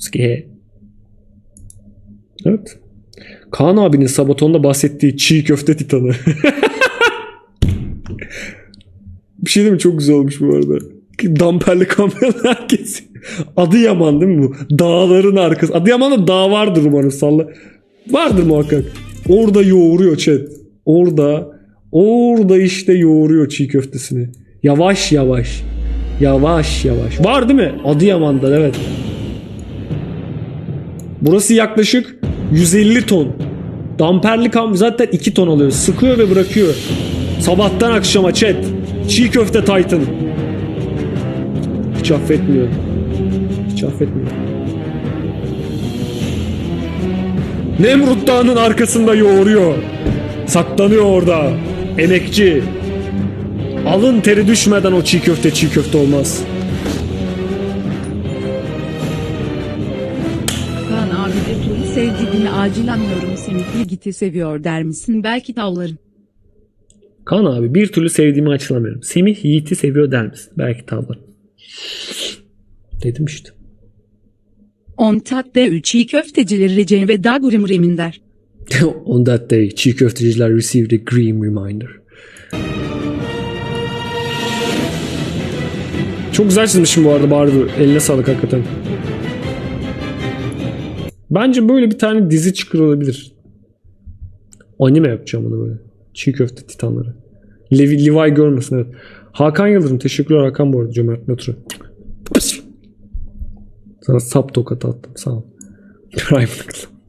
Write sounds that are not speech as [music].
Ske. Evet. Kaan abinin Sabaton'da bahsettiği çiğ köfte titanı. [laughs] bir şey değil mi? Çok güzel olmuş bu arada. Damperli kamyonlar [laughs] herkes. Adıyaman değil mi bu? Dağların arkası. Adıyaman'da dağ vardır umarım salla. Vardır muhakkak. Orada yoğuruyor chat. Orada orada işte yoğuruyor çiğ köftesini. Yavaş yavaş. Yavaş yavaş. Var değil mi? Adıyaman'da evet. Burası yaklaşık 150 ton. Damperli kam zaten 2 ton alıyor. Sıkıyor ve bırakıyor. Sabahtan akşama chat. Çiğ köfte Titan. Hiç affetmiyor. Hiç affetmiyor. Nemrut Dağı'nın arkasında yoğuruyor. Saklanıyor orada. Emekçi. Alın teri düşmeden o çiğ köfte çiğ köfte olmaz. Bir türlü sevdiğini acil anlıyorum seni Ligit'i seviyor der misin belki tavlarım. Kaan abi bir türlü sevdiğimi açılamıyorum. Semih Yiğit'i seviyor der misin? Belki tavlarım. Dedim işte. On tatte üç çiğ köftecileri Recep ve Dagurim Reminder. [laughs] On that day, çiğ köfteciler received a grim reminder. Çok güzel çizmişim bu arada Barbie. Eline sağlık hakikaten. Bence böyle bir tane dizi çıkar olabilir. Anime yapacağım onu böyle. Çiğ köfte titanları. Levi, Levi görmesin evet. Hakan Yıldırım. Teşekkürler Hakan bu arada. Cömert Metro. Sana sap tokat attım. Sağ ol. [laughs]